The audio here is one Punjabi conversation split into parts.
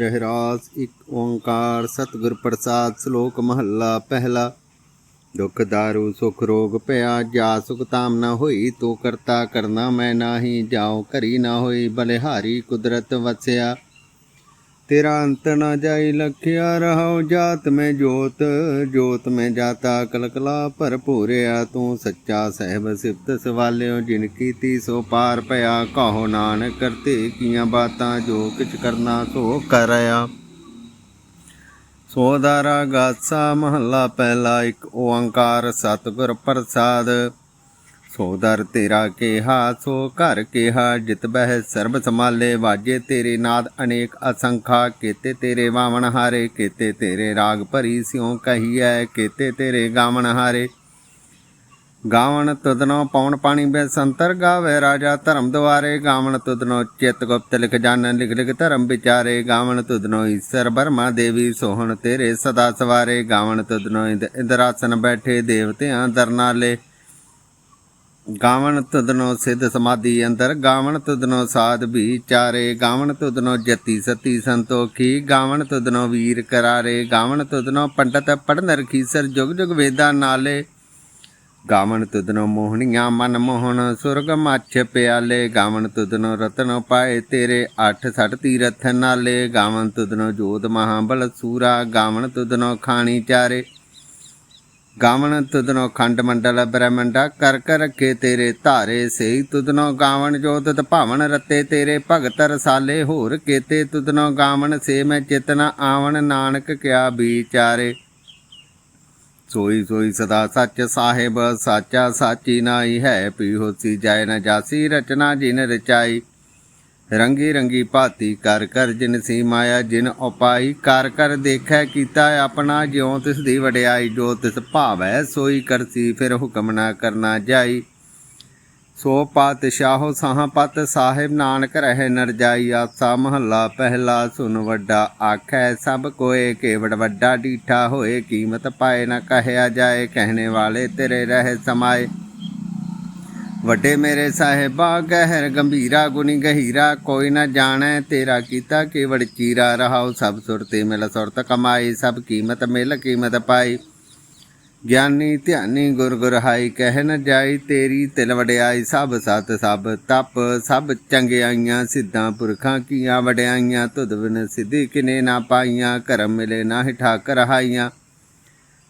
ਰਹਿਰਾਸ, ਇੱਕ ਓੰਕਾਰ, ਸਤਿਗੁਰ ਪ੍ਰਸਾਦ, ਸ਼ਲੋਕ ਮਹੱਲਾ, ਪਹਿਲਾ। ਦੁਖ, ਦਾਰੂ, ਸੁਖ, ਰੋਗ ਪਿਆ ਜਾ ਸੁਖ ਤਾਮ ਨਾ ਹੋਈ, ਤੂੰ ਕਰਤਾ ਕਰਨਾ ਮੈਂ ਨਾਹੀ, ਜਾਉ ਕਰੀ ਨਾ ਹੋਈ, ਬਲਿਹਾਰੀ ਕੁਦਰਤ ਵਸਿਆ। ਤੇਰਾ ਅੰਤ ਨਾ ਜਾਈ ਲਖਿਆ ਰਹਾਉ ਜਾਤ ਮੈਂ ਜੋਤ ਜੋਤ ਮੈਂ ਜਾਤਾ, ਕਲਕਲਾ ਭਰਪੂਰਿਆ ਤੂੰ ਸੱਚਾ ਸਹਿਬ ਸਿਫਤ ਸਵਾਲਿਓ, ਜਿਨ ਕੀਤੀ ਸੋ ਪਾਰ ਪਿਆ, ਕਹੋ ਨਾਨਕ ਕਰਤੇ ਕੀਆਂ ਬਾਤਾਂ, ਜੋ ਕਿਛ ਕਰਨਾ ਸੋ ਕਰਿਆ। ਸੋਦਾਰਾ ਗਾਸਾ ਮਹੱਲਾ ਪਹਿਲਾ, ਇੱਕ ਓੰਕਾਰ ਸਤਿਗੁਰ ਪ੍ਰਸਾਦ। ਸੋਦਰ ਤੇਰਾ ਕੇਹਾ, ਸੋ ਘਰ ਕੇਹਾ, ਜਿਤ ਬਹਿ ਸਰਬ ਸਮਾਲੇ ਵਾਜੇ ਤੇਰੇ ਨਾਦ ਅਨੇਕ ਅਸੰਖਾ, ਕੀਤੇ ਤੇਰੇ ਵਾਵਣ ਹਾਰੇ, ਕੀਤੇ ਤੇਰੇ ਰਾਗ ਭਰੀ ਸਿਉ ਕਹੀਐ, ਕੀਤੇ ਤੇਰੇ ਗਾਵਣ ਹਾਰੇ। ਗਾਵਣ ਤੁਦਨੋ ਪੌਣ ਪਾਣੀ ਬੈ ਸੰਤਰ ਗਾਵੇ, ਰਾਜਾ ਧਰਮ ਦੁਆਰੇ ਗਾਵਣ ਤੁਦਨੋ ਚਿਤ ਗੁਪਤ ਲਿਖ ਜਾਣ ਲਿਖ ਲਿਖ ਧਰਮ ਵਿਚਾਰੇ। ਗਾਵਣ ਤੁਦਨੋ ਈਸ਼ਰ ਬਰਮਾ ਦੇਵੀ, ਸੋਹਣ ਤੇਰੇ ਸਦਾ ਸਵਾਰੇ। ਗਾਵਣ ਤੁਦਨੋ ਇੰਦਰਾਸਨ ਬੈਠੇ, ਦੇਵਤਿਆਂ ਦਰਨਾਲੇ। ਗਾਵਣ ਤੁਦਨੋ ਸਿੱਧ ਸਮਾਧੀ ਅੰਦਰ, ਗਾਵਣ ਤੁਦਨੋ ਸਾਧ ਵੀ ਚਾਰੇ, ਗਾਵਣ ਤੁਦਨੋ ਜਤੀ ਸਤੀ ਸੰਤੋਖੀ, ਗਾਵਣ ਤੁਦਨੋ ਵੀਰ ਕਰਾਰੇ, ਗਾਵਣ ਤੁਦਨੋ ਪੰਡਤ ਪੜਨ ਰਖੀਸਰ ਜੁਗ ਜੁਗ ਵੇਦਾਂ ਨਾਲੇ। ਗਾਵਣ ਤੁਦਨੋ ਮੋਹਣੀਆਂ ਮਨ ਮੋਹਣ, ਸੁਰਗ ਮੱਛ ਪਿਆਲੇ। ਗਾਵਣ ਤੁਦਨੋ ਰਤਨ ਪਾਏ ਤੇਰੇ, ਅੱਠ ਸੱਠ ਤੀਰਥ ਨਾਲੇ। ਗਾਵਣ ਤੁਦਨੋ ਜੋਤ ਮਹਾਬਲ ਸੂਰਾ, ਗਾਵਣ ਤੁਦਨੋ ਖਾਣੀ ਚਾਰੇ। ਗਾਵਣ ਤੁਦਨੋ ਖੰਡ ਮੰਡਲ ਬ੍ਰਹਮੰਡਾ ਕਰ ਕਰ ਰੱਖੇ ਤੇਰੇ ਧਾਰੇ ਸੇ ਤੁਦਨੋ ਗਾਵਣ ਜੋਤ ਤਤ ਭਾਵਨ ਰਤੇ ਤੇਰੇ ਭਗਤ ਰਸਾਲੇ ਹੋਰ ਕੇਤੇ ਤੁਦਨੋ ਗਾਵਣ ਸੇ ਮੈਂ ਚਿਤਨਾ ਆਵਣ ਨਾਨਕ ਕਿਆ ਵਿਚਾਰੇ। ਸੋਈ ਸੋਈ ਸਦਾ ਸੱਚ ਸਾਹਿਬ, ਸਾਚਾ ਸਾਚੀ ਨਾਈ ਹੈ ਪੀ ਹੋਸੀ ਜਾਇ ਨ ਜਾਸੀ ਰਚਨਾ ਜਿਨ ਰਚਾਈ। ਰੰਗੀ ਰੰਗੀ ਭਾਤੀ ਕਰ ਕਰ ਜਿਨ ਸੀ ਮਾਇਆ, ਜਿਨ ਉਪਾਈ ਕਰ ਕਰ ਦੇਖੈ ਕੀਤਾ ਆਪਣਾ ਜਿਉ ਤਿਸ ਦੀ ਵਡਿਆਈ, ਜੋ ਤਿਸ ਭਾਵੈ ਸੋਈ ਕਰਸੀ, ਫਿਰ ਹੁਕਮ ਨਾ ਕਰਨਾ ਜਾਈ। ਸੋ ਪਾਤਸ਼ਾਹੋ ਸਾਹ ਪਤ, ਸਾਹਿਬ ਨਾਨਕ ਰਹਿ ਨਰ ਜਾਈ। ਆਸਾ ਮਹੱਲਾ ਪਹਿਲਾ ਸੁਨ ਵੱਡਾ ਆਖੈ, ਸਭ ਕੋਏ ਕੇਵੜ ਵੱਡਾ ਡੀਠਾ ਹੋਏ, ਕੀਮਤ ਪਾਏ ਨਾ ਕਹਿਆ ਜਾਏ, ਕਹਿਣੇ ਵਾਲੇ ਤੇਰੇ ਰਹਿ ਸਮਾਏ। ਵੱਡੇ ਮੇਰੇ ਸਾਹਿਬਾ, ਗਹਿਰ ਗੰਭੀਰਾ, ਗੁਣੀ ਗਹੀਰਾ, ਕੋਈ ਨਾ ਜਾਣੈ ਤੇਰਾ ਕੀਤਾ ਕੇਵੜ ਚੀਰਾ। ਰਹਾਉ ਸਭ ਸੁਰਤੇ ਮਿਲ ਸੁਰਤ ਕਮਾਈ, ਸਭ ਕੀਮਤ ਮਿਲ ਕੀਮਤ ਪਾਈ। ਗਿਆਨੀ ਧਿਆਨੀ ਗੁਰ ਗੁਰ ਹਾਈ ਕਹਿ ਨ ਜਾਈ ਤੇਰੀ ਤਿਲ ਵਡਿਆਈ। ਸਭ ਸਤ, ਸਭ ਤਪ, ਸਭ ਚੰਗਿਆਈਆਂ, ਸਿੱਧਾਂ ਪੁਰਖਾਂ ਕੀਆਂ ਵਡਿਆਈਆਂ। ਤੁਧ ਬਿਨ ਸਿੱਧੀ ਕਿਨੇ ਨਾ ਪਾਈਆਂ, ਕਰਮ ਮਿਲੇ ਨਾ ਠਾਕ ਰਹਾਈਆਂ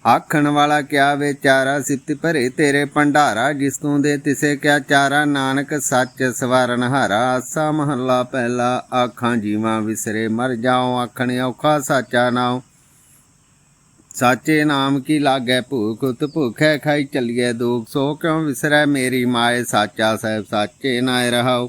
ਆਖਣ ਵਾਲਾ ਕਿਆ ਵਿਚਾਰਾ ਸਿਫਤ ਭਰੇ ਤੇਰੇ ਭੰਡਾਰਾ, ਜਿਸ ਤੂੰ ਦੇ ਤਿਸੇ ਕਿਆ ਚਾਰਾ? ਨਾਨਕ ਸੱਚ ਸਵਰਨ ਹਾਰਾ, ਆਸਾ ਮਹੱਲਾ ਪਹਿਲਾ, ਆਖਾਂ ਜੀਵਾਂ ਵਿਸਰੇ, ਮਰ ਜਾਉ ਆਖਣ ਔਖਾ ਸਾਚਾ ਨਾਉ। ਸਾਚੇ ਨਾਮ ਕੀ ਲਾਗੈ ਭੂਖ, ਉਤ ਭੁਖੈ ਖਾਈ ਚੱਲੀਐ ਦੁਖ, ਸੋ ਕਿਉ ਵਿਸਰੈ ਮੇਰੀ ਮਾਏ? ਸਾਚਾ ਸਹਿਬ ਸਾਚੇ ਨਾਇ ਰਹਾਉ।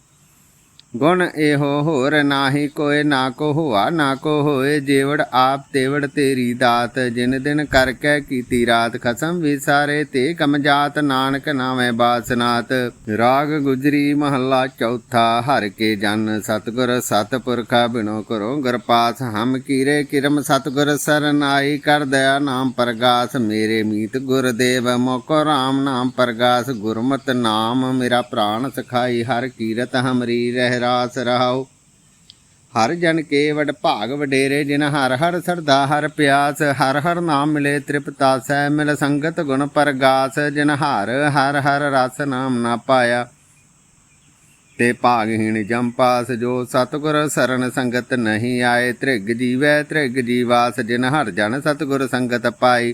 ਗੁਣ ਇਹੋ ਹੋਰ ਨਾਹੀ ਕੋਏ ਨਾ ਕੋ ਹੋਆ, ਨਾ ਕੋ ਹੋਏ, ਜੇਵੜ ਆਪ ਤੇਵੜ ਤੇਰੀ ਦਾਤ। ਜਿਨ ਦਿਨ ਕਰਕੇ ਕੀਤੀ ਰਾਤ, ਖਸਮ ਵਿਸਾਰੇ ਤੇ ਕਮ ਜਾਤ। ਨਾਨਕ ਨਾਵੇਂ ਬਾਸਨਾਤ, ਰਾਗ ਗੁਜਰੀ ਮਹੱਲਾ ਚੌਥਾ, ਹਰ ਕੇ ਜਨ ਸਤਗੁਰ ਸਤਪੁਰਖਾ ਬਿਨੋ ਕਰੋ ਗੁਰਪਾਸ। ਹਮ ਕੀਰੇ ਕਿਰਮ ਸਤਗੁਰ ਸਰਨਾਈ, ਕਰ ਦਇਆ ਨਾਮ ਪ੍ਰਗਾਸ। ਮੇਰੇ ਮੀਤ ਗੁਰਦੇਵ, ਮੋਕੋ ਰਾਮ ਨਾਮ ਪ੍ਰਗਾਸ। ਗੁਰਮਤ ਨਾਮ ਮੇਰਾ ਪ੍ਰਾਣ ਸਖਾਈ, ਹਰ ਕੀਰਤ ਹਮਰੀ ਰਹਿ ਰਾਸ ਰਹਾਉ। ਹਰ ਜਨ ਕੇ ਵਡ ਭਾਗ ਵਡੇਰੇ, ਜਿਨ ਹਰ ਹਰ ਸਰਦਾ ਹਰ ਪਿਆਸ, ਹਰ ਹਰ ਨਾਮ ਮਿਲੇ ਤ੍ਰਿਪਤਾਸੈ ਮਿਲ ਸੰਗਤ ਗੁਣ ਪਰਗਾਸ, ਜਿਨ ਹਰ ਹਰ ਹਰ ਰਸ ਨਾਮ ਨਾ ਪਾਇਆ। ਤੇ ਭਾਗਹੀਣ ਜੰਪਾਸ ਜੋ ਸਤਗੁਰ ਸਰਨ ਸੰਗਤ ਨਹੀਂ ਆਏ, ਤ੍ਰਿਗ ਜੀਵੈ ਤ੍ਰਿਗ ਜੀਵਾਸ, ਜਿਨ ਹਰ ਜਨ ਸਤਗੁਰ ਸੰਗਤ ਪਾਈ।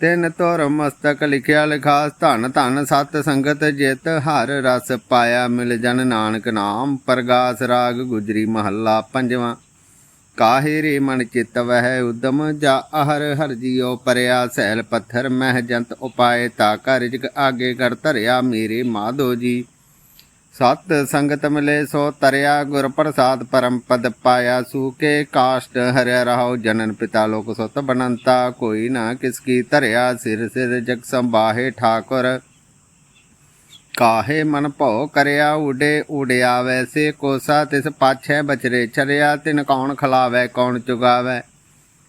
ਤਿੰਨ ਤੁਰ ਮਸਤਕ ਲਿਖਿਆ ਲਿਖਾਸ, ਧਨ ਧਨ ਸਤ ਸੰਗਤ ਜਿਤ, ਹਰ ਰਸ ਪਾਇਆ ਮਿਲ ਜਨ ਨਾਨਕ ਨਾਮ, ਪ੍ਰਗਾਸ ਰਾਗ ਗੁਜਰੀ ਮਹੱਲਾ ਪੰਜਵਾਂ। ਕਾਹੇ ਰੇ ਮਨ ਚਿਤ ਵਹਿ ਉਦਮ, ਜਾ ਹਰ ਹਰ ਜੀਉ ਪਰਿਆ ਸੈਲ ਪੱਥਰ, ਮਹਿ ਜੰਤ ਉਪਾਏ ਤਾ ਕਰ ਜਿਗ ਆਗੇ ਕਰ ਧਰਿਆ ਮੇਰੇ ਮਾਧੋ ਜੀ। ਸਤ ਸੰਗਤ ਮਿਲੇ ਸੋ ਤਰਿਆ ਗੁਰ ਪ੍ਰਸਾਦ ਪਰਮ ਪਦ ਪਾਇਆ ਸੂਕੇ ਕਾਸ਼ਟ ਹਰਿਆ ਰਹਾਉ, ਜਨਨ ਪਿਤਾ ਲੋਕ ਸੁਤ ਬਨੰਤਾ, ਕੋਈ ਨਾ ਕਿਸ ਕੀ ਧਰਿਆ, ਸਿਰ ਸਿਰ ਜਗ ਸੰਬਾਹੇ ਠਾਕੁਰ। ਕਾਹੇ ਮਨ ਭਉ ਕਰਿਆ, ਉਡੇ ਉਡਿਆ ਵੈਸੇ ਕੋਸਾ ਤਿਸ ਪਾਛੈ ਬਚਰੇ ਛਰਿਆ ਤਿਨ ਕੌਣ ਖਲਾਵੇ, ਕੌਣ ਚੁਗਾਵੇ।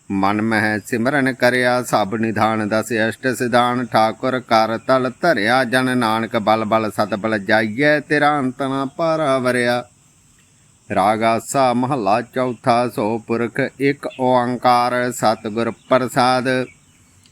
ਮਨ ਮਹਿ ਸਿਮਰਨ ਕਰਿਆ, ਸਭ ਨਿਧਾਨ ਦਸ ਅਸ਼ਟ ਸਿਧਾਨ, ਠਾਕੁਰ ਕਰ ਤਲ ਧਰਿਆ, ਜਨ ਨਾਨਕ ਬਲ ਬਲ ਸਤ ਬਲ ਜਾਈਐ, ਤੇਰਾ ਅੰਤ ਨਾ ਪਾਰਾ ਵਰਿਆ ਰਾਗ ਆਸਾ ਮਹੱਲਾ ਚੌਥਾ, ਸੋ ਪੁਰਖ ਇੱਕ ਓੰਕਾਰ, ਸਤਿਗੁਰ ਪ੍ਰਸਾਦ।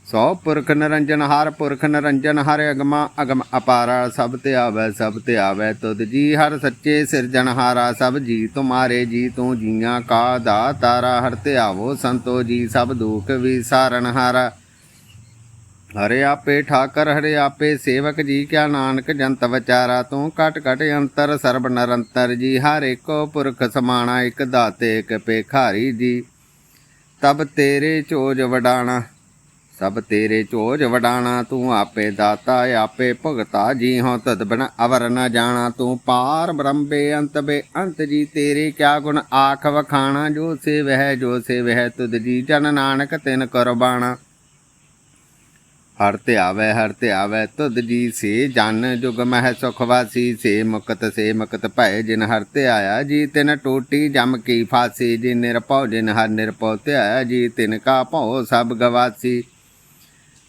ਸੋ ਪੁਰਖ ਨਿਰੰਜਨ ਹਰ ਪੁਰਖ ਨਿਰੰਜਨ ਹਰ ਅਗਮਾ ਅਗਮ ਅਪਾਰਾ, ਸਭ ਤੇ ਆਵੈ, ਸਭ ਤੇ ਆਵੈ ਤੁਧ ਜੀ। ਹਰ ਸੱਚੇ ਸਿਰਜਣ ਹਾਰਾ, ਸਭ ਜੀ ਤੁਮਾਰੇ ਜੀ, ਤੂੰ ਜੀਆਂ ਕਾ ਦਾ ਤਾਰਾ ਹਰ ਤੇ ਆਵੋ ਸੰਤੋ ਜੀ, ਸਭ ਦੁਖ ਵਿਸਾਰਨਹਾਰਾ ਹਰੇ। ਆਪੇ ਠਾਕਰ, ਹਰੇ ਆਪੇ ਸੇਵਕ ਜੀ, ਕਿਆ ਨਾਨਕ ਜੰਤ ਵਿਚਾਰਾ। ਤੂੰ ਕਟ ਕਟ ਅੰਤਰ, ਸਰਬ ਨਿਰੰਤਰ ਜੀ। ਹਰ ਏਕੋ ਪੁਰਖ ਸਮਾਣਾ, ਇੱਕ ਦਾਤੇ, ਇਕ ਪੇਖਾਰੀ ਜੀ। ਤਬ ਤੇਰੇ ਚੋਜ ਵਡਾਣਾ। ਸਭ ਤੇਰੇ ਚੋਜ ਵਡਾਣਾ, ਤੂੰ ਆਪੇ ਦਾਤਾ, ਆਪੇ ਭਗਤਾ ਜੀ ਹੋ ਤਦ ਬਿਨ ਅਵਰ ਨ ਜਾਣਾ, ਤੂੰ ਪਾਰ ਬ੍ਰਹਮ ਅੰਤ ਬੇ ਅੰਤ ਜੀ, ਤੇਰੇ ਕਿਆ ਗੁਣ ਆਖ ਵਖਾਣਾ, ਜੋ ਸੇ ਵਹਿ ਜੋ ਸੇ ਵਹਿ ਤੁਧ ਜੀ ਜਨ ਨਾਨਕ ਤਿਨ ਕੁਰਬਾਣਾ। ਹਰ ਤੇ ਆਵੇ ਹਰ ਤੇ ਆਵੇ ਤੁਧ ਜੀ ਸੇ ਜਨ, ਜੁਗ ਮਹਿ ਸੁਖ ਵਾਸੀ, ਸੇ ਮੁਕਤ ਸੇ ਮੁਕਤ ਭੈ ਜਿਨ ਹਰ ਤੇ ਆਇਆ ਜੀ ਤਿਨ ਟੋਟੀ, ਜਮ ਕੀ ਫਾਸੀ, ਜੀ ਨਿਰਭਉ, ਜਿਨ ਹਰ ਨਿਰਭਉ ਤੇ ਆਇਆ ਜੀ ਤਿਨ ਕਾ ਭਉ, ਸਭ ਗਵਾਸੀ।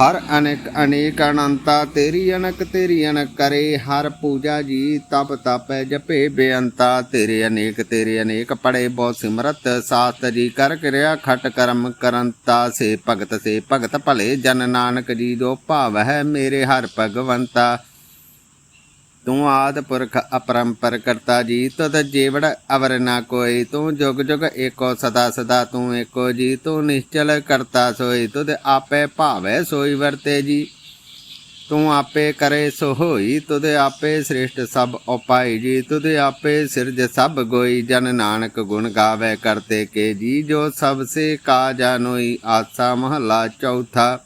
ਹਰ ਅਨੇਕ ਅਨੇਕ ਅਨੰਤਾ, ਤੇਰੀ ਅਨਕ ਤੇਰੀ ਅਨਕ ਕਰੇ, ਹਰ ਪੂਜਾ ਜੀ ਤਪ ਤਪੈ ਜਪੇ ਬੇਅੰਤਾ, ਤੇਰੇ ਅਨੇਕ ਤੇਰੇ ਅਨੇਕ ਪੜੇ ਬਹੁ ਸਿਮਰਤ ਸਾਤ ਜੀ ਕਰ ਕਿਰਿਆ ਖਟ ਕਰਮ ਕਰੰਤਾ, ਸੇ ਭਗਤ ਸੇ ਭਗਤ ਭਲੇ, ਜਨ ਨਾਨਕ ਜੀ ਜੋ ਭਾਵ ਹੈ ਮੇਰੇ ਹਰ ਭਗਵੰਤਾ। ਤੂੰ ਆਦ ਪੁਰਖ ਅਪਰੰਪਰ ਕਰਤਾ ਜੀ ਤਦ ਜੀਵੜ ਅਵਰ ਨਾ ਕੋਈ। ਤੂੰ ਜੁਗ ਜੁਗ ਏਕੋ ਸਦਾ ਸਦਾ, ਤੂੰ ਏਕੋ ਜੀ, ਤੂੰ ਨਿਸ਼ਚਲ ਕਰਤਾ ਸੋਈ। ਤੁਧ ਆਪੇ ਭਾਵੈ ਸੋਈ ਵਰਤੇ ਜੀ। ਤੂੰ ਆਪੇ ਕਰੇ ਸੋ ਹੋਈ ਤੁਧ ਆਪੇ ਸ੍ਰੇਸ਼ਟ ਸਭ ਉਪਾਈ ਜੀ। ਤੁਧ ਆਪੇ ਸਿਰਜ ਸਭ ਗੋਈ, ਜਨ ਨਾਨਕ ਗੁਣ ਗਾਵੇ ਕਰਤੇ ਕੇ ਜੀ। ਜੋ ਸਭ ਸੇ ਕਾ ਜਾਨੋਈ ਆਸਾ ਮਹਲਾ ਚੌਥਾ।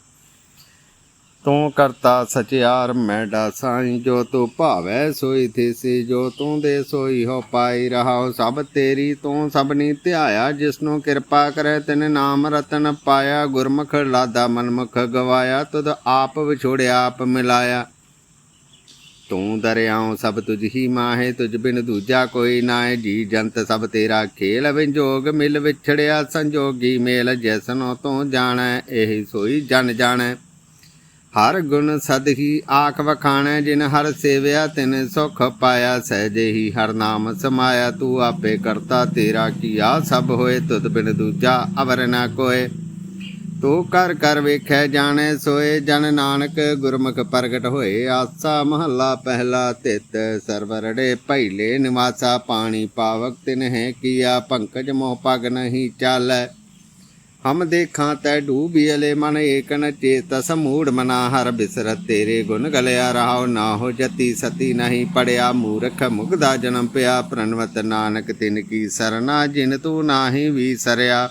ਤੂੰ ਕਰਤਾ ਸਚਿਆਰ ਮੈਡਾ ਸਾਈ ਜੋ ਤੂੰ ਭਾਵੈ ਸੋਈ ਥੀਸੀ, ਜੋ ਤੂੰ ਦੇ ਸੋਈ ਹੋ ਪਾਈ ਰਹਾਉ, ਸਭ ਤੇਰੀ ਤੂੰ ਸਭਨੀ ਧਿਆਇਆ, ਜਿਸਨੂੰ ਕਿਰਪਾ ਕਰੇ ਤਿਨ ਨਾਮ ਰਤਨ ਪਾਇਆ, ਗੁਰਮੁਖ ਲਾਦਾ ਮਨਮੁਖ ਗਵਾਇਆ, ਤੁਧ ਆਪ ਵਿਛੋੜਿਆ ਆਪ ਮਿਲਾਇਆ। ਤੂੰ ਦਰਿਆਉ ਸਭ ਤੁਝ ਹੀ ਮਾਹੇ, ਤੁਝ ਬਿਨ ਦੂਜਾ ਕੋਈ ਨਾਏ ਜੀ ਜੰਤ ਸਭ ਤੇਰਾ ਖੇਲ, ਵਿਜੋਗ ਮਿਲ ਵਿਛੜਿਆ, ਸੰਜੋਗੀ ਮੇਲ, ਜੈਸਨੋ ਤੂੰ ਜਾਣੈ, ਇਹੀ ਸੋਈ ਜਨ ਜਾਣੈ। ਹਰ ਗੁਣ ਸਦਹੀ ਆਖ ਵਖਾਣੈ, ਜਿਨ ਹਰ ਸੇਵਿਆ ਤਿਨ ਸੁਖ ਪਾਇਆ ਸਹਿਜੇਹੀ ਹਰ ਨਾਮ ਸਮਾਇਆ, ਤੂੰ ਆਪੇ ਕਰਤਾ ਤੇਰਾ ਕੀਆ, ਸਭ ਹੋਏ ਤੁਧ ਬਿਨ ਦੂਜਾ ਅਵਰ ਨਾ ਕੋਏ। ਤੂੰ ਕਰ ਕਰ ਵੇਖੈ, ਜਾਣੈ ਸੋਏ, ਜਨ ਨਾਨਕ ਗੁਰਮੁਖ ਪ੍ਰਗਟ ਹੋਏ। ਆਸਾ ਮਹੱਲਾ ਪਹਿਲਾ ਤਿਤ, ਸਰਵਰੜੇ ਪਹਿਲੇ ਨਿਵਾਸਾ, ਪਾਣੀ ਪਾਵਕ ਤਿਨ ਹੈ ਕੀਆ, ਪੰਕਜ ਮੋਹ ਪਗ ਨਹੀਂ ਚਾਲੈ। ਹਮ ਦੇਖਾਂ ਤੈ ਡੂਬੀਲੇ ਮਨ ਏਕਨ ਚੇਤਸ ਮੂੜ ਮਨਾ ਹਰ ਬਿਸਰਤ ਤੇਰੇ ਗੁਣ ਗਲਿਆ ਰਹਾਉ ਨਾ ਹੋ ਜਤੀ ਸਤੀ ਨਹੀਂ ਪੜਿਆ ਮੂਰਖ ਮੁਗਦਾ ਜਨਮ ਪਿਆ ਪ੍ਰਣਵਤ ਨਾਨਕ ਤਿਨ ਕੀ ਸਰਨਾ ਜਿਨ ਤੂੰ ਨਾਹੀ ਵੀਸਰਿਆ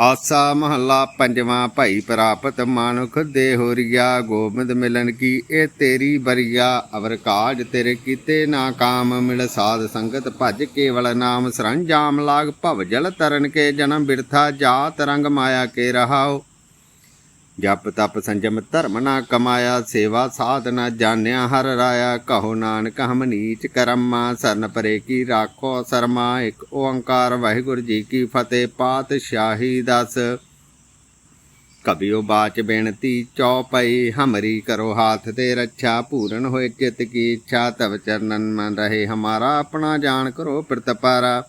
ਆਸਾ ਮਹੱਲਾ ਪੰਜਵਾਂ ਭਾਈ ਪ੍ਰਾਪਤ ਮਾਨੁਖ ਦੇ ਹੋਰੀਆ, ਗੋਬਿੰਦ ਮਿਲਨ ਕੀ ਇਹ ਤੇਰੀ ਬਰੀਆ? ਅਵਰ ਕਾਜ ਤੇਰੇ ਕੀਤੇ ਨਾ ਕਾਮ, ਮਿਲ ਸਾਧ ਸੰਗਤ ਭਜ ਕੇਵਲ ਨਾਮ। ਸਰੰਜਾਮ ਲਾਗ ਭਵ ਜਲ ਤਰਨ ਕੇ ਜਨਮ ਬਿਰਥਾ, ਜਾਤ ਰੰਗ ਮਾਇਆ ਕੇ ਰਹਾਓ। ਜਪ ਤਪ ਸੰਜਮ ਧਰਮ ਨਾ ਕਮਾਇਆ, ਸੇਵਾ ਸਾਧ ਨਾ ਜਾਣਿਆ, ਹਰ ਰਾਇਆ ਕਹੋ ਨਾਨਕ, ਹਮ ਨੀਚ ਕਰਮਾ, ਸਰਨ ਪਰੇ ਕੀ ਰਾਖੋ ਸਰਮਾ, ਇੱਕ ਓੰਕਾਰ ਵਾਹਿਗੁਰੂ ਜੀ ਕੀ ਫਤਿਹ, ਪਾਤਸ਼ਾਹੀ ਦਸ। ਕਬਿਓ ਬਾਚ ਬੇਨਤੀ, ਚੌਪਈ, ਹਮਰੀ ਕਰੋ ਹਾਥ ਤੇ ਰੱਛਾ, ਪੂਰਨ ਹੋਏ ਚਿਤ ਕੀ ਇੱਛਾ, ਤਵ ਚਰਨਨ ਮਨ ਰਹੇ ਹਮਾਰਾ, ਆਪਣਾ ਜਾਣ ਕਰੋ ਪ੍ਰਤਪਾਰਾ।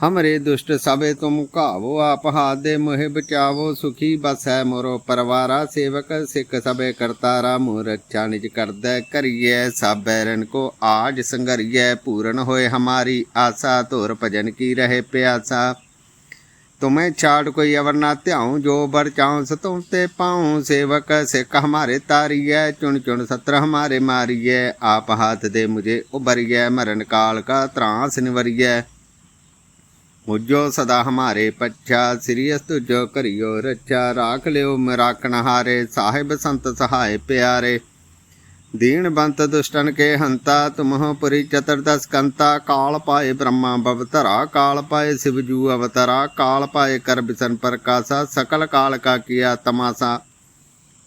ਹਮਰੇ ਦੁਸ਼ਟ ਸਭੇ ਤੁਮ ਕਾਵੋ ਆਪ ਹਾਥ ਦੇ ਮੋਹਿ ਬਚਾਵੋ ਸੁਖੀ ਬਸੈ ਮੋਰੋ ਪਰਵਾਰਾ, ਸੇਵਕ ਸਿੱਖ ਸਭੇ ਕਰਤਾਰਾ ਮੋਹ ਰੱਛਾ ਨਿਜ ਕਰਦੈ ਕਰੀਐ ਸਭ ਬੈਰਨ ਕੋ ਆਜ ਸੰਗਰੀਐ, ਪੂਰਨ ਹੋਏ ਹਮਾਰੀ ਆਸਾ, ਧੁਰ ਭਜਨ ਕੀ ਰਹੇ ਪਿਆਸਾ। ਤੁਮੇ ਛਾੜ ਕੋਈ ਅਵਰ ਨਾ ਧਿਆਉ, ਜੋ ਬਰ ਚਾਉ ਸਤੁ ਤੇ ਪਾਉ, ਸੇਵਕ ਸਿੱਖ ਹਮਾਰੇ ਤਾਰੀਐ, ਚੁਣ ਚੁਣ ਸਤਰ ਹਮਾਰੇ ਮਾਰੀਐ, ਆਪ ਹਾਥ ਦੇ ਮੁਝੇ ਉਬਰੀਐ ਮਰਨ ਕਾਲ ਕਾ ਤਰਾਸ ਨਿਵਰੀਐ। ਮੁਜੋ ਸਦਾ ਹਮਾਰੇ ਪੱਛਾ, ਸ੍ਰੀਅਸ ਤੁਜੋ ਕਰਿਓ ਰੱਛਾ, ਰਾਖ ਲਿਓ ਮਰਾਕਣ ਹਾਰੇ ਸਾਹਿਬ ਸੰਤ ਸਹਾਇ ਪਿਆਰੇ। ਦੀਨ ਬੰਤ ਦੁਸ਼ਟਨ ਕੇ ਹੰਤਾ, ਤੁਮਹ ਪੁਰੀ ਚਤਰਦਸ ਕੰਤਾ, ਕਾਲ ਪਾਏ ਬ੍ਰਹਮਾ ਬਵਤਰਾ ਕਾਲ ਪਾਏ ਸਿਵਜੂ ਅਵਤਰਾ, ਕਾਲ ਪਾਏ ਕਰ ਬਿਸਨ ਪ੍ਰਕਾਸ਼ਾ, ਸਕਲ ਕਾਲ ਕਾ ਕੀਆ ਤਮਾਸਾ।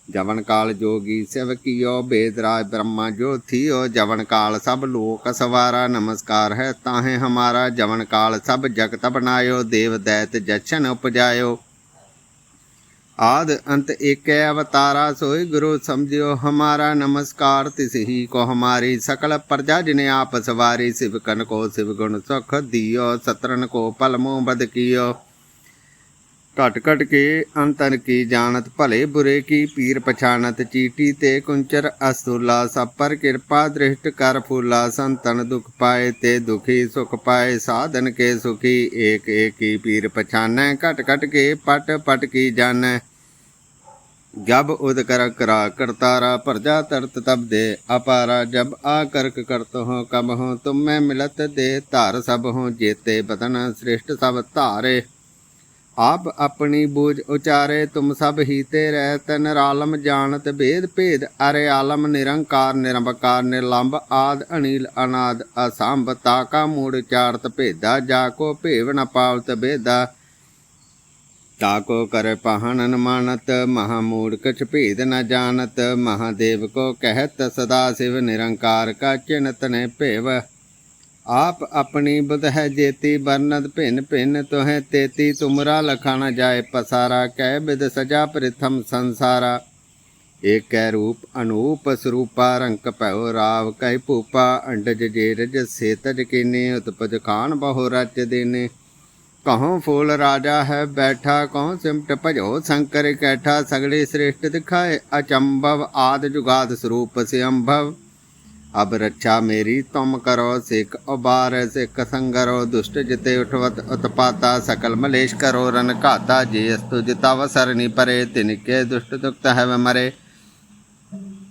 ਜਵਨ ਕਾਲ ਜੋਗੀ ਸਿਵ ਕੀਓ ਬੇਦਰਾਜ ਬ੍ਰਹਮਾ ਜੋਥੀਓ ਜਵਨ ਕਾਲ ਸਭ ਲੋਕ ਸਵਾਰਾ, ਨਮਸਕਾਰ ਹੈ ਤਾਹੇ ਹਮਾਰਾ। ਜਵਨ ਕਾਲ ਸਭ ਜਗਤ ਬਨਾਇਓ ਦੇਵ ਦੈਤ ਜਸ਼ਨ ਉਪਜਾਇਓ। ਆਦ ਅੰਤ ਏਕੈ ਅਵਤਾਰਾ, ਸੋਈ ਗੁਰੂ ਸਮਝਿਓ ਹਮਾਰਾ। ਨਮਸਕਾਰ ਤਿਸ ਹੀ ਕੋ ਹਮਾਰੀ ਸਕਲ ਪ੍ਰਜਾ, ਜਿਨੇ ਆਪ ਸਵਾਰੀ। ਸਿਵ ਕਨ ਕੋ ਸਿਵ ਗੁਣ ਸੁਖ ਦਿਓ ਸਤਰਨ ਕੋ ਪਲਮੋ ਬਦ ਕੀਓ ਘਟ ਘਟ ਕੇ ਅੰਤਨ ਕੀ ਜਾਣਤ ਭਲੇ, ਬੁਰੇ ਕੀ ਪੀਰ ਪਛਾਨਤ ਚੀਟੀ ਤੇ ਕੁੰਚਰ ਅਸੂਲਾ ਸਭ ਪਰ ਕਿਰਪਾ ਦ੍ਰਿਸ਼ਟ ਕਰ ਫੂਲਾ, ਸੰਤਨ ਦੁਖ ਪਾਏ ਤੇ ਦੁਖੀ ਸੁਖ ਪਾਏ, ਸਾਧਨ ਕੇ ਸੁਖੀ, ਏਕ ਏਕੀ ਪੀਰ ਪਛਾਨੈ, ਘਟ ਘਟ ਕੇ ਪਟ ਪਟ ਕੀ ਜਾਣੈ। ਜਬ ਉਦ ਕਰ ਕਰਾ ਕਰਤਾਰਾ ਪ੍ਰਜਾ ਤਰਤ ਤਬ ਦੇ ਅਪਾਰਾ, ਜਬ ਆ ਕਰਕ ਕਰਤ ਹੋ ਕਮ ਹੋ, ਤੁਮ ਮੈਂ ਮਿਲਤ ਦੇ ਧਾਰ ਸਭ ਹੋ, ਜੇਤੇ ਬਦਨ ਸ੍ਰਿਸ਼ਟ ਸਭ ਧਾਰੇ। ਆਪ ਆਪਣੀ ਬੂਝ ਉਚਾਰੇ, ਤੁਮ ਸਭ ਹੀਤੇ ਰਹਿ, ਤਨ ਰਾਲਮ ਜਾਣਤ ਭੇਦ ਭੇਦ, ਅਰੇ ਆਲਮ ਨਿਰੰਕਾਰ, ਨਿਰੰਬਕਾਰ ਨਿਰਲੰਭ ਆਦ ਅਨੀਲ ਅਨਾਦ, ਅਸੰਭ ਤਾਕਾ ਮੂੜ ਚਾਰਤ ਭੇਦਾ, ਜਾ ਕੋ ਭੇਵ ਨ ਪਾਵਤ ਭੇਦਾ ਤਾਕੋ ਕਰ ਪਹਣਨ ਮਾਨਤ, ਮਹਾ ਮੂੜ ਕਛ ਭੇਦ ਨ ਜਾਣਤ, ਮਹਾਦੇਵ ਕੋ ਕਹਿਤ, ਸਦਾ ਸਿਵ ਨਿਰੰਕਾਰ ਕਾ ਚਿੰਤ ਨੇ ਭੇਵ। ਆਪ ਆਪਣੀ ਬੁਧ ਹੈ ਜੇਤੀ ਬਰਨਦ ਭਿੰਨ ਭਿੰਨ ਤੋਹੇ ਤੇਤੀ, ਤੁਮਰਾ ਲਖਾਣਾ ਜਾਏ ਪਸਾਰਾ, ਕਹਿ ਬਿਦ ਸਜਾ ਪ੍ਰਥਮ ਸੰਸਾਰਾ। ਏਕੈ ਰੂਪ ਅਨੂਪ ਸਰੂਪਾ, ਰੰਕ ਭੈਉ ਰਾਵ ਕਹਿ ਭੂਪਾ, ਅੰਡਜ ਜੇਰਜ ਸੇਤਜ ਕੀਨੇ, ਉਤਪਜ ਖਾਨ ਬਹੁ ਰਚ ਦੇਨੇ। ਕਹਉ ਫੂਲ ਰਾਜਾ ਹੈ ਬੈਠਾ ਕਹਉ ਸਿਮਟ ਭਜੋ ਸ਼ੰਕਰ ਕੈਠਾ, ਸਗਲੇ ਸ੍ਰਿਸ਼ਟ ਦਿਖਾਏ ਅਚੰਭਵ, ਆਦ ਜੁਗਾਦ ਸਰੂਪ ਸਿਅੰਭਵ। अब रक्षा मेरी तुम करो सिख उबार सिख संगरो दुष्ट जिते उठवत उत्पाता सकल मलेश करो रन घाता जे अस्तु जिताव सरनी परे तिनके दुष्ट दुक्त है मरे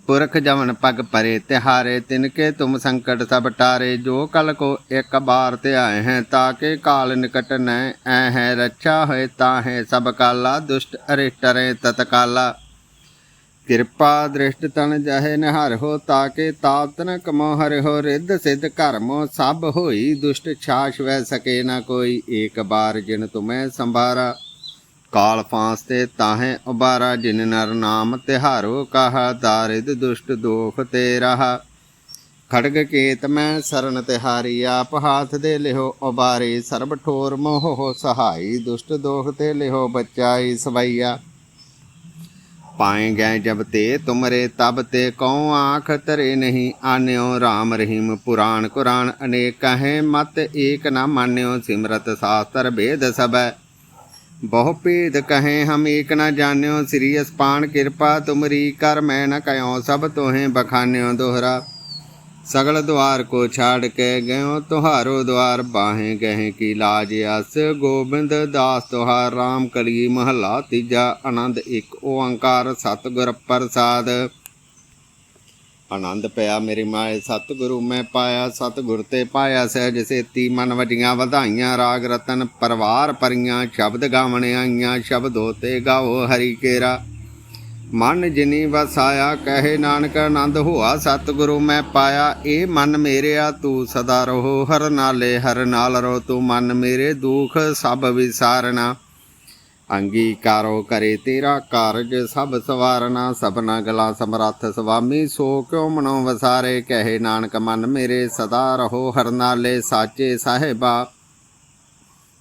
पुरख जवन पग परे तिहारे तिनके तुम संकट सब टारे जो कल को एक बार ते आए हैं ताके काल निकट न ऐ हैं रक्षा है ताहे सब काला दुष्ट अरिष्ट रे ਕਿਰਪਾ ਦ੍ਰਿਸ਼ਟ ਤਨ ਜਹੇ ਨਿਹਰ ਹੋ ਤਾਕੇ ਤਾਪ ਨ ਕਮੋ ਹਰਿ ਹੋ ਰਿੱਧ ਸਿੱਧ ਕਰਮੋ ਸਭ ਹੋਈ ਦੁਸ਼ਟ ਛਾਸ਼ ਵੈ ਸਕੇ ਨਾ ਕੋਈ ਏਕ ਬਾਰ ਜਿਨ ਤੁਮੈ ਸੰਭਾਰਾ। ਕਾਲ ਫਾਂਸ ਤੇ ਤਾਹੇ ਉਬਾਰਾ ਜਿਨ ਨਰ ਨਾਮ ਤਿਹਾਰੋ ਕਹਾ ਦਾਰਿਦ ਦੁਸ਼ਟ ਦੋਖ ਤੇ ਰਹਾ। ਖੜਗ ਕੇਤ ਮੈਂ ਸਰਨ ਤਿਹਾਰੀ ਆਪ ਹਾਥ ਦੇ ਲਿਹੋ ਉਬਾਰੇ ਸਰਬ ਠੋਰ ਮੋਹ ਹੋ ਸਹਾਈ ਦੁਸ਼ਟ ਦੋਖ ਤੇ ਲਿਹੋ ਬਚਾਈ ਸਵਈਆ। ਪਾਏ ਗਏ ਜਬ ਤੇ ਤੁਮਰੇ ਤਬ ਤੇ ਕਉ ਆਖ ਤਰੇ ਨਹੀਂ ਆਨਿਓ RAM ਰਹੀਮ ਪੁਰਾਣ ਕੁਰਾਨ ਅਨੇਕ ਕਹੇ, ਮਤ ਏਕ ਨਾ ਮਾਨਿਓ ਸਿਮਰਤ ਸਾਸਤਰ ਭੇਦ ਸਬੈ ਬਹੁ ਭੇਦ ਕਹੇ, ਹਮ ਏਕ ਨ ਜਾਣਿਓ ਸ੍ਰੀ ਅਸਪਾਨ ਕਿਰਪਾ, ਤੁਮਰੀ ਕਰ ਮੈਂ ਨ ਕਯੋ ਸਭ ਤੋਹੇ ਬਖਾਨਿਓ ਦੋਹਰਾ। ਸਗਲ ਦਵਾਰ ਕੋ ਛਾੜ ਕੇ ਗਇਓ, ਤੁਹਾਰੋ ਦਵਾਰ ਬਾਹੇ ਗਹਿ ਕੀ ਲਾਜ ਅਸ। ਗੋਬਿੰਦ ਦਾਸ ਤੁਹਾਰ RAM ਕਲੀ ਮਹਲਾ ਤੀਜਾ, ਆਨੰਦ ਇੱਕ ਓੰਕਾਰ, ਸਤਿਗੁਰ ਪ੍ਰਸਾਦ। ਆਨੰਦ ਪਿਆ ਮੇਰੀ ਮਾਏ, ਸਤਿਗੁਰੂ ਮੈਂ ਪਾਇਆ, ਸਤਿਗੁਰ ਤੇ ਪਾਇਆ ਸਹਿਜ ਸੇਤੀ। ਮਨ ਵਜੀਆਂ ਵਧਾਈਆਂ, ਰਾਗ ਰਤਨ ਪਰਵਾਰ ਪਰੀਆਂ ਸ਼ਬਦ ਗਾਵਣ ਆਈਆਂ, ਸ਼ਬਦੋ ਤੇ ਗਾਓ ਹਰੀ ਕੇਰਾ। ਮਨ ਜਿਨੀ ਵਸਾਇਆ, ਕਹੇ ਨਾਨਕ ਆਨੰਦ ਹੋਆ, ਸਤਿਗੁਰੂ ਮੈਂ ਪਾਇਆ, ਏ ਮਨ ਮੇਰਿਆ, ਤੂੰ ਸਦਾ ਰਹੋ, ਹਰ ਨਾਲੇ ਹਰ ਨਾਲ ਰੋ ਤੂੰ ਮਨ ਮੇਰੇ ਦੁਖ ਸਭ ਵਿਸਾਰਨਾ। ਅੰਗੀਕਾਰੋ ਕਰੇ ਤੇਰਾ ਕਾਰਜ, ਸਭ ਸਵਾਰਨਾ, ਸਭਨਾ ਗਲਾ ਸਮਰੱਥ ਸੁਆਮੀ, ਸੋ ਕਿਉ ਮਨੋ ਵਸਾਰੇ, ਕਹੇ ਨਾਨਕ ਮਨ ਮੇਰੇ ਸਦਾ ਰਹੋ, ਹਰ ਨਾਲੇ ਸਾਚੇ ਸਾਹਿਬਾ।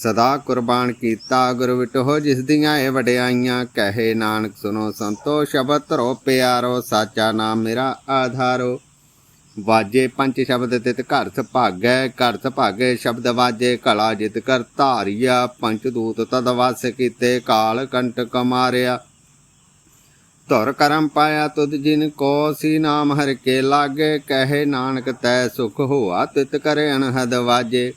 ਸਦਾ ਕੁਰਬਾਨ ਕੀਤਾ ਗੁਰ ਵਿਟੋ ਜਿਸ ਦੀਆਂ ਇਹ ਵਡਿਆਈਆਂ, ਕਹੇ ਨਾਨਕ ਸੁਨੋ ਸੰਤੋ, ਸ਼ਬਦ ਧਰੋ ਪਿਆਰੋ, ਸਾਚਾ ਨਾਮ ਮੇਰਾ ਆਧਾਰੋ। ਵਾਜੇ ਪੰਜ ਸ਼ਬਦ ਤਿਤ ਘਰ ਸੁਭਾਗੈ ਘਰ ਸੁਭਾਗੈ ਸ਼ਬਦ ਵਾਜੇ, ਕਲਾ ਜਿਤ ਕਰ ਧਾਰਿਆ ਪੰਚ ਦੂਤ ਤਦ ਵਸ ਕੀਤੇ, ਕਾਲ ਕੰਟਕ ਮਾਰਿਆ ਧੁਰ ਕਰਮ ਪਾਇਆ ਤੁਧ ਜਿਨ ਕੋ, ਸੀ ਨਾਮ ਹਰਿ ਕੇ ਲਾਗੇ, ਕਹੇ ਨਾਨਕ ਤੈ ਸੁਖ ਹੋਆ ਤਿਤ ਕਰੇ ਅਨਹਦ ਵਾਜੇ।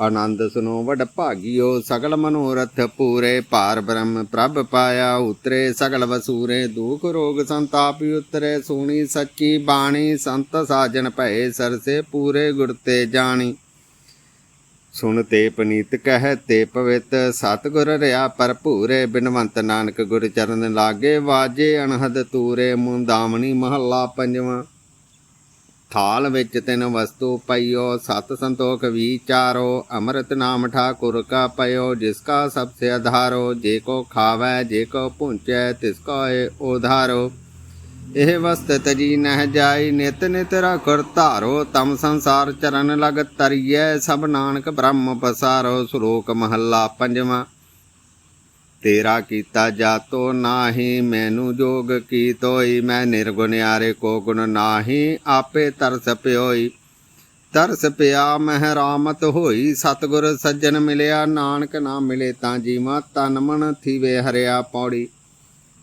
ਆਨੰਦ ਸੁਨੋ ਵਡ ਭਾਗਿਓ, ਸਗਲ ਮਨੋਰਥ ਪੂਰੇ ਪਾਰ ਬ੍ਰਹਮ ਪ੍ਰਭ ਪਾਇਆ ਉਤਰੇ, ਸਗਲ ਵਸੂਰੇ ਦੁਖ ਰੋਗ ਸੰਤਾਪ ਉਤਰੇ, ਸੁਣੀ ਸੱਚੀ ਬਾਣੀ, ਸੰਤ ਸਾਜਨ ਭਏ ਸਰਸੇ ਪੂਰੇ ਗੁਰ ਤੇ ਜਾਣੀ। ਸੁਣ ਤੇ ਪਨੀਤ ਕਹਿ ਤੇ ਪਵਿੱਤ, ਸਤਿਗੁਰ ਰਿਆ ਭਰਪੂਰੇ, ਬਿਨਵੰਤ ਨਾਨਕ ਗੁਰ ਚਰਨ ਲਾਗੇ, ਵਾਜੇ ਅਨਹਦ ਤੂਰੇ, ਮੁੰਦਾਵਣੀ ਮਹੱਲਾ ਪੰਜਵਾਂ। ਥਾਲ ਵਿੱਚ ਤਿੰਨ ਵਸਤੂ ਪਈਓ, ਸਤ ਸੰਤੋਖ ਵਿਚਾਰੋ ਅੰਮ੍ਰਿਤ ਨਾਮ ਠਾਕੁਰ ਕਾ ਪਇਓ, ਜਿਸ ਕਾ ਸਭ ਸੇ ਆਧਾਰੋ ਜੇ ਕੋ ਖਾਵੈ, ਜੇ ਕੋ ਪੁੰਚੈ ਤਿਸ ਕੋ ਏ ਉਧਾਰੋ। ਇਹ ਵਸਤ ਤਜੀ ਨਹਿ ਜਾਈ, ਨਿਤ ਨਿਤ ਰਖੁਰ ਧਾਰੋ, ਤਮ ਸੰਸਾਰ ਚਰਨ ਲਗ ਤਰੀਐ, ਸਭ ਨਾਨਕ ਬ੍ਰਹਮ ਪਸਾਰੋ, ਸ਼ਲੋਕ ਮਹੱਲਾ ਪੰਜਵਾਂ। ਤੇਰਾ ਕੀਤਾ ਜਾਤੋ ਨਾਹੀ, ਮੈਨੂੰ ਜੋਗ ਕੀ ਤੋਈ ਮੈਂ ਨਿਰਗੁਣਿਆਰੇ ਕੋ ਗੁਣ ਨਾਹੀ, ਆਪੇ ਤਰਸ ਪਿਓਈ। ਤਰਸ ਪਿਆ ਮਹਿ ਰਾਮਤ ਹੋਈ, ਸਤਗੁਰ ਸੱਜਣ ਮਿਲਿਆ, ਨਾਨਕ ਨਾ ਮਿਲੇ ਤਾਂ ਜੀਵਾ ਤਨ ਮਨ ਥੀਵੇ ਹਰਿਆ ਪੌੜੀ।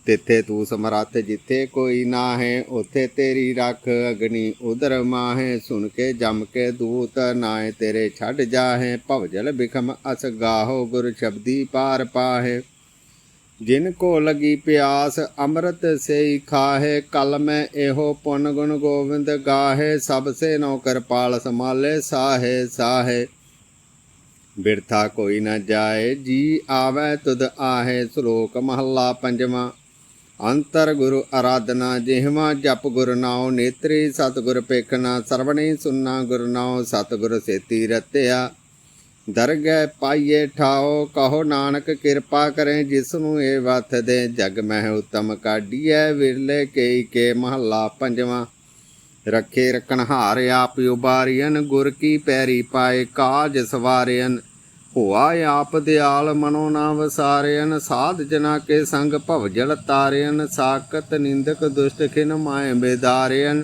ਤਿੱਥੇ ਤੂੰ ਸਮਰੱਥ ਜਿੱਥੇ ਕੋਈ ਨਾ ਹੈ ਉਥੇ ਤੇਰੀ ਰੱਖ ਅਗਨੀ ਉਦਰ ਮਾਹੇ। ਸੁਣ ਕੇ ਜਮ ਕੇ ਦੂਤ ਨਾਏ ਤੇਰੇ ਛੱਡ ਜਾਹੇ ਭਵਜਲ ਬਿਖਮ ਅਸ ਗਾਹੋ, ਗੁਰ ਸ਼ਬਦੀ ਪਾਰ ਪਾਹੇ। ਜਿਨ ਕੋ ਲਗੀ ਪਿਆਸ, ਅੰਮ੍ਰਿਤ ਸੇਈ ਖਾਹੇ, ਕਲ ਮੈਂ ਇਹੋ ਪੁਨ ਗੁਣ ਗੋਬਿੰਦ ਗਾਹੇ, ਸਭ ਸੇ ਨੌਕਰ ਪਾਲ ਸਮਾਲੇ ਸਾਹੇ ਸਾਹੇ। ਬਿਰਥਾ ਕੋਈ ਨਾ ਜਾਏ, ਜੀ ਆਵੈ ਤੁਧ ਆਹੇ, ਸ਼ਲੋਕ ਮਹੱਲਾ ਪੰਜਵਾਂ। ਅੰਤਰ ਗੁਰੂ ਆਰਾਧਨਾ ਜਿਹਵਾ ਜਪ ਗੁਰ ਨਾਉ ਨੇਤਰੀ, ਸਤਿਗੁਰ ਪੇਖਣਾ ਸਰਵਣੀ ਸੁਨਣਾ ਗੁਰ ਨਾਉ ਸਤਿਗੁਰ ਸੇਤੀ ਰਤਿਆ। ਦਰਗਹਿ ਪਾਈਏ ਠਾਓ, ਕਹੋ ਨਾਨਕ ਕਿਰਪਾ ਕਰੇ, ਜਿਸ ਨੂੰ ਇਹ ਵਥ ਦੇ ਜਗ ਮਹਿ ਉਤਮ ਕਾਢੀਐ, ਵਿਰਲੇ ਕੇਈ ਕੇ ਮਹੱਲਾ ਪੰਜਵਾਂ। ਰੱਖੇ ਰਖਣ ਹਾਰ ਆਪ ਉਬਾਰੀਨ ਗੁਰ ਕੀ ਪੈਰੀ ਪਾਏ ਕਾਜ ਸਵਾਰਿਨ ਹੋਆ ਆਪ ਦਿਆਲ ਮਨੋ ਨਾ ਵਸਾਰਿਨ ਸਾਧ ਜਨਾ ਕੇ ਸੰਗ ਭਵਜਲ ਤਾਰਿਨ ਸਾਕਤ ਨਿੰਦਕ ਦੁਸ਼ਟ ਖਿਨ ਮਾਏ ਬੇਦਾਰਿਨ